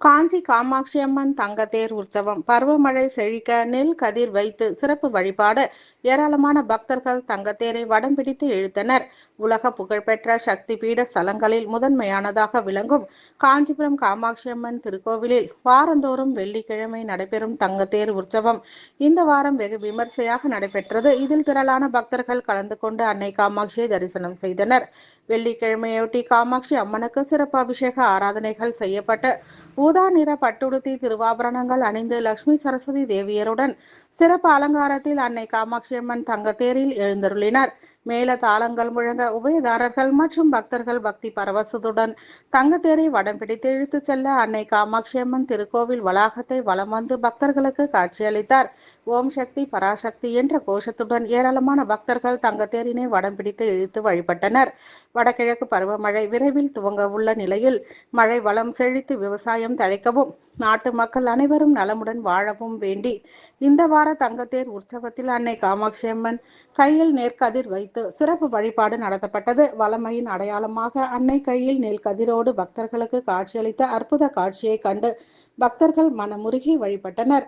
காஞ்சி காமாட்சி அம்மன் தங்கத்தேர் உற்சவம். பருவமழை செழிக்க நெல் கதிர் வைத்து சிறப்பு வழிபாடு ஏராளமான பக்தர்கள் தங்கத்தேரை வடம் பிடித்து இழுத்தனர். உலக புகழ்பெற்ற சக்தி பீட ஸ்தலங்களில் முதன்மையானதாக விளங்கும் காஞ்சிபுரம் காமாட்சி அம்மன் திருக்கோவிலில் வாரந்தோறும் வெள்ளிக்கிழமை நடைபெறும் தங்கத்தேர் உற்சவம். இந்த வாரம் வெகு விமர்சையாக நடைபெற்றது. இதில் திரளான பக்தர்கள் கலந்து கொண்டு அன்னை காமாட்சியை தரிசனம் செய்தனர். வெள்ளிக்கிழமையொட்டி காமாட்சி அம்மனுக்கு சிறப்பு அபிஷேக ஆராதனைகள் செய்யப்பட்டு ஊதா நிற பட்டுடுத்தி திருவாபரணங்கள் அணிந்து லட்சுமி சரஸ்வதி தேவியருடன் சிறப்பு அலங்காரத்தில் அன்னை காமாட்சி அம்மன் தங்கத்தேரில் எழுந்தருளினர். மேல தாளங்கள் முழங்க உபயதாரர்கள் மற்றும் பக்தர்கள் பக்தி பரவசத்துடன் தங்கத்தேரை வடம் பிடித்து இழுத்து செல்ல அன்னை காமாட்சி அம்மன் திருக்கோவில் வளாகத்தை வலம் வந்து பக்தர்களுக்கு காட்சியளித்தார். ஓம் சக்தி பராசக்தி என்ற கோஷத்துடன் ஏராளமான பக்தர்கள் தங்கத்தேரினை வடம் பிடித்து இழுத்து வழிபட்டனர். வடகிழக்கு பருவமழை விரைவில் துவங்க உள்ள நிலையில் மழை வளம் செழித்து விவசாயம் தழைக்கவும் நாட்டு மக்கள் அனைவரும் நலமுடன் வாழவும் வேண்டி இந்த வார தங்கத்தேர் உற்சவத்தில் அன்னை காமாட்சி அம்மன் கையில் நெற்கதிர் வைத்து சிறப்பு வழிபாடு நடத்தப்பட்டது. வளமையின் அடையாளமாக அன்னை கையில் நெல் கதிரோடு பக்தர்களுக்கு காட்சியளித்த அற்புத காட்சியை கண்டு பக்தர்கள் மனமுருகி வழிபட்டனர்.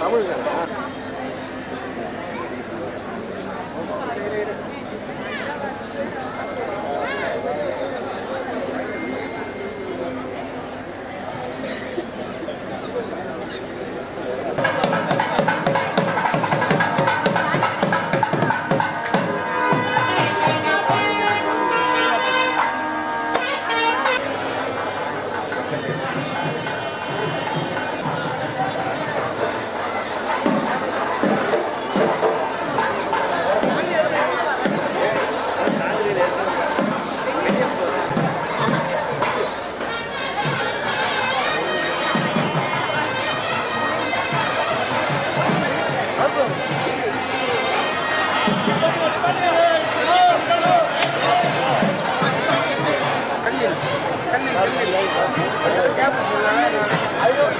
தமிழ் கல்லில் கல்லில் கல்லில் கேப்